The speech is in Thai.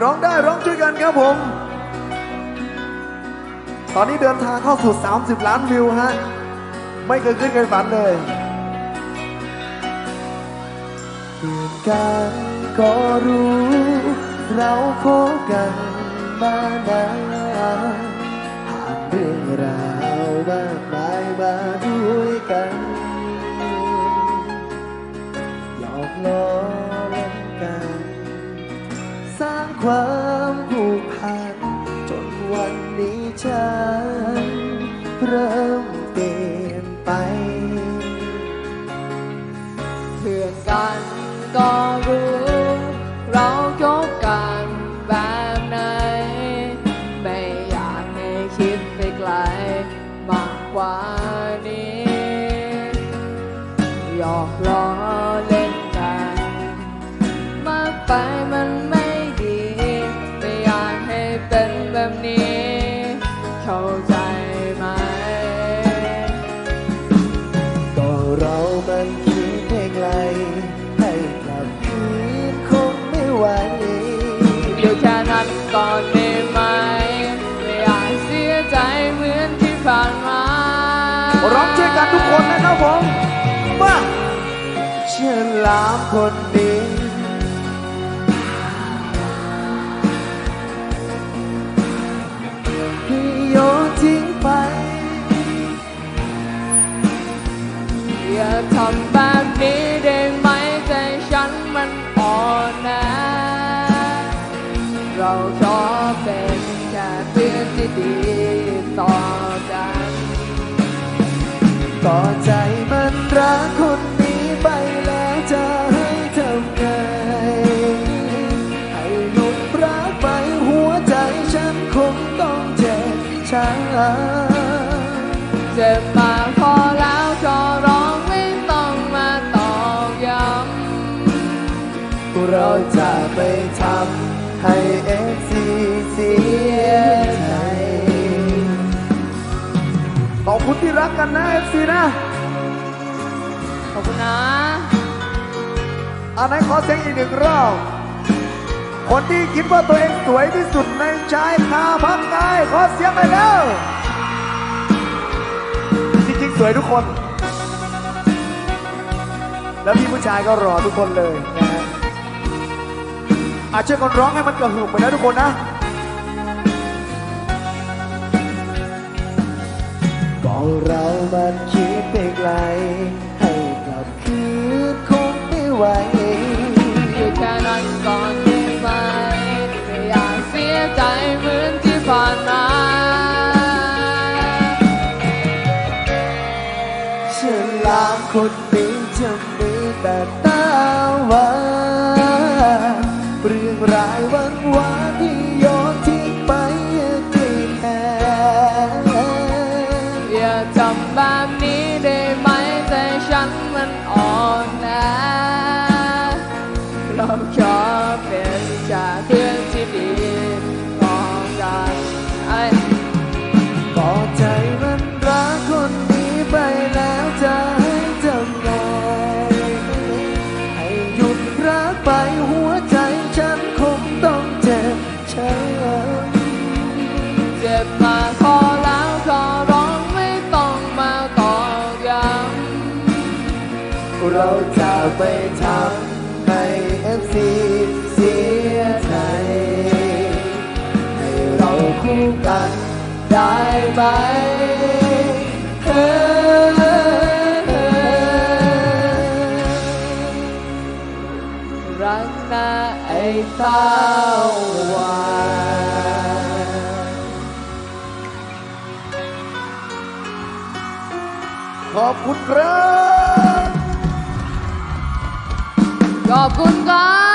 ร้องได้ร้องช่วยกันครับผม ตอนนี้เดินทางเข้าสู่ 30 ล้านวิวฮะ ไม่เคยขึ้นเคยฝันเลยเพื่อนกันก็รู้ เราคบกันมานานผ่านเรื่องราวมากมายมา ความผูกพันจนวันนี้ฉันเริ่มเปลี่ยนไป เพื่อนกันก็รู้ เราคบกันแบบไหน ไม่อยากให้คิดไปไกลมากกว่านี้หยอกล้อ แบบนี้เข้าใจไหม ก็เรามันคิดเพลงไกล ให้กลับคืนคงไม่ไหวอยู่แค่นั้นก่อนได้ไหม ไม่อยากเสียใจเหมือนที่ผ่านมาร้องช่วยกันทุกคนนะครับผมมาเชื่อลามคนนี้ ทำแบบนี้ได้ไหมใจฉันมันอ่อนแอเราชอบเป็นแค่เพื่อนที่ดีต่อกันก็ใจมันรักคนนี้ไปแล้วจะให้ทำไง ให้หยุดรักไปหัวใจฉันคงต้องเจ็บช้ำเจ็บมาก เราจะไปทำให้เอฟซีเสียใจขอบคุณที่รักกันนะเอฟซีนะขอบคุณนะอันไหนขอเสียงอีกหนึ่งรอบคนที่คิดว่าตัวเองสวยที่สุดในชายคาพักกายขอเสียงไปแล้วจริงๆสวยทุกคน แล้วพี่ผู้ชายก็รอทุกคนเลยนะฮะ อาช่วยกันร้องให้มันกระหึ่มไปนะทุกคนนะก็เรามันคิดไปไกล ให้กลับคืนคงไม่ไหวอยู่แค่นั้นก่อนได้ไหมไม่อยากเสียใจเหมือนที่ผ่านมาฉันลามคนนี้จะมีแต่ตาหวานเรายวันวานที่โยนทิ้งไปที่แทนอย่าทำแบบนี้ได้ไหมใจฉันมันอ่อนแอ เจ็บมากพอแล้วขอร้องไม่ต้องมาตอกย้เราจะไปทำให้เอฟซีเสียใจ ให้เราคู่กันได้ไหมเอำอ รังนะไอ้เต้าวานขอบคุณครับ ขอบคุณครับ